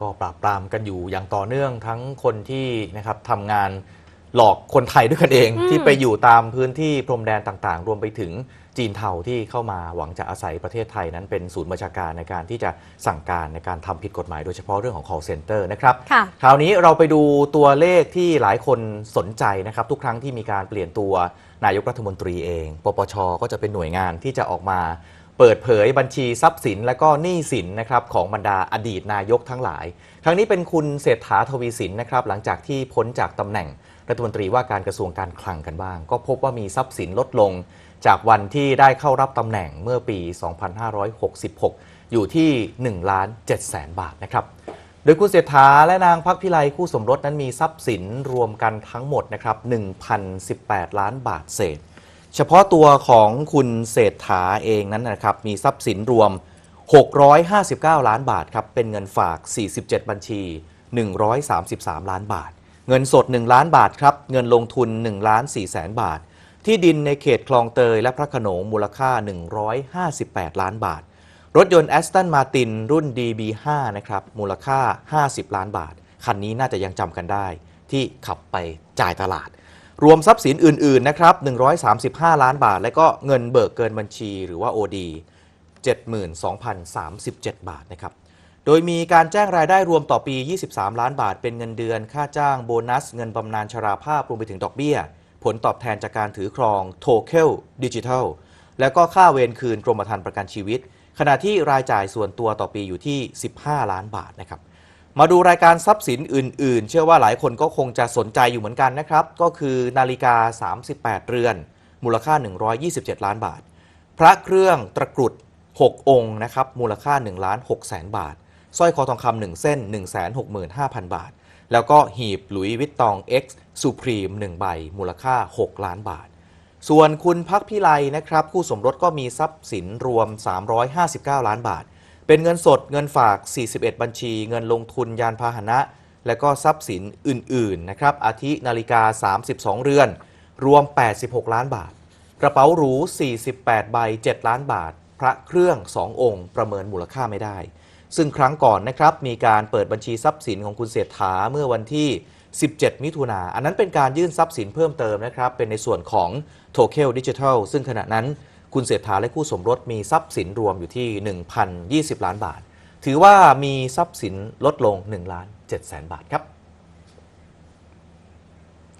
ก็ปราบปรามกันอยู่อย่างต่อเนื่องทั้งคนที่นะครับทำงานหลอกคนไทยด้วยกันเองอืมที่ไปอยู่ตามพื้นที่พรมแดนต่างๆ รวมไปถึงจีนเทาที่เข้ามาหวังจะอาศัยประเทศไทยนั้นเป็นศูนย์บัญชาการในการที่จะสั่งการในการทำผิดกฎหมายโดยเฉพาะเรื่องของ call center นะครับค่ะคราวนี้เราไปดูตัวเลขที่หลายคนสนใจนะครับ ทุกครั้งที่มีการเปลี่ยนตัวนายกรัฐมนตรีเอง ปปช ก็จะเป็นหน่วยงานที่จะออกมา เปิดเผยบัญชีทรัพย์สินและก็หนี้สินนะครับของบรรดาอดีตนายกทั้งหลาย ครั้งนี้เป็นคุณเศรษฐาทวีสินนะครับหลังจากที่พ้นจากตำแหน่งรัฐมนตรีว่าการกระทรวงการคลังกันบ้าง ก็พบว่ามีทรัพย์สินลดลง จากวันที่ได้เข้ารับตำแหน่งเมื่อปี 2566 อยู่ที่1ล้าน7แสนบาทนะครับโดยคุณเศรษฐาและนางพักพิไลคู่สมรสนั้นมีทรัพย์สินรวมกันทั้งหมดนะครับ1,018 ล้านบาทเศษ เฉพาะตัวของคุณเศรษฐาเองนั้นนะครับ มีทรัพย์สินรวม 659 ล้านบาทครับ เป็นเงินฝาก 47 บัญชี 133 ล้านบาท เงินสด 1 ล้านบาทครับ เงินลงทุน1ล้าน4แสนบาท ที่ดินในเขตคลองเตยและพระโขนงมูลค่า 158 ล้านบาท รถยนต์ Aston Martin รุ่น DB5 นะครับ มูลค่า 50 ล้านบาท คันนี้น่าจะยังจำกันได้ที่ขับไปจ่ายตลาด รวมทรัพย์สินอื่น ๆ นะครับ 135 ล้านบาท และก็เงินเบิกเกินบัญชีหรือว่า OD 72,037 บาทนะครับ โดยมีการแจ้งรายได้รวมต่อปี 23 ล้านบาท เป็นเงินเดือน ค่าจ้างโบนัส เงินบำนาญชราภาพ รวมไปถึงดอกเบี้ย ผลตอบแทนจากการถือครองโทเ e ลดิจิทัล แล้วก็ค่าเวรคืนกรมธรรม์ประกันชีวิต ขณะที่รายจ่ายส่วนตัวต่อปีอยู่ที่ 15 ล้านบาทนะครับ มาดูรายการทรัพย์สินอื่น ๆ เชื่อว่าหลายคนก็คงจะสนใจอยู่เหมือนกันนะครับ ก็คือนาฬิกา 38 เรือน มูลค่า 127 ล้านบาท พระเครื่องตะกรุด 6 องค์นะครับ มูลค่า1ล้าน6แสนบาท สร้อยคอทองคำ1เส้น 165,000 บาท แล้วก็หีบหลุยวิตตอง X Supreme 1ใบ มูลค่า 6 ล้านบาท ส่วนคุณพักพิไลนะครับ คู่สมรสก็มีทรัพย์สินรวม 359 ล้านบาท เป็นเงินสดเงินฝาก 41 บัญชี เงินลงทุนยานพาหนะ และก็ทรัพย์สินอื่น ๆ นะครับ อาทินาฬิกา 32 เรือน รวม 86 ล้านบาท กระเป๋าหรู 48 ใบ 7 ล้านบาท พระเครื่อง 2 องค์ ประเมินมูลค่าไม่ได้ ซึ่งครั้งก่อนนะครับ มีการเปิดบัญชีทรัพย์สินของคุณเศรษฐาเมื่อวันที่ 17 มิถุนา อันนั้นเป็นการยื่นทรัพย์สินเพิ่มเติมนะครับ เป็นในส่วนของโทเ e ลดิจิทัล ซึ่งขณะนั้น คุณเศรษฐาและคู่สมรสมีทรัพย์สินรวมอยู่ที่ 1,020 ล้านบาท ถือว่ามีทรัพย์สินลดลง 1 ล้าน7แสนบาทครับ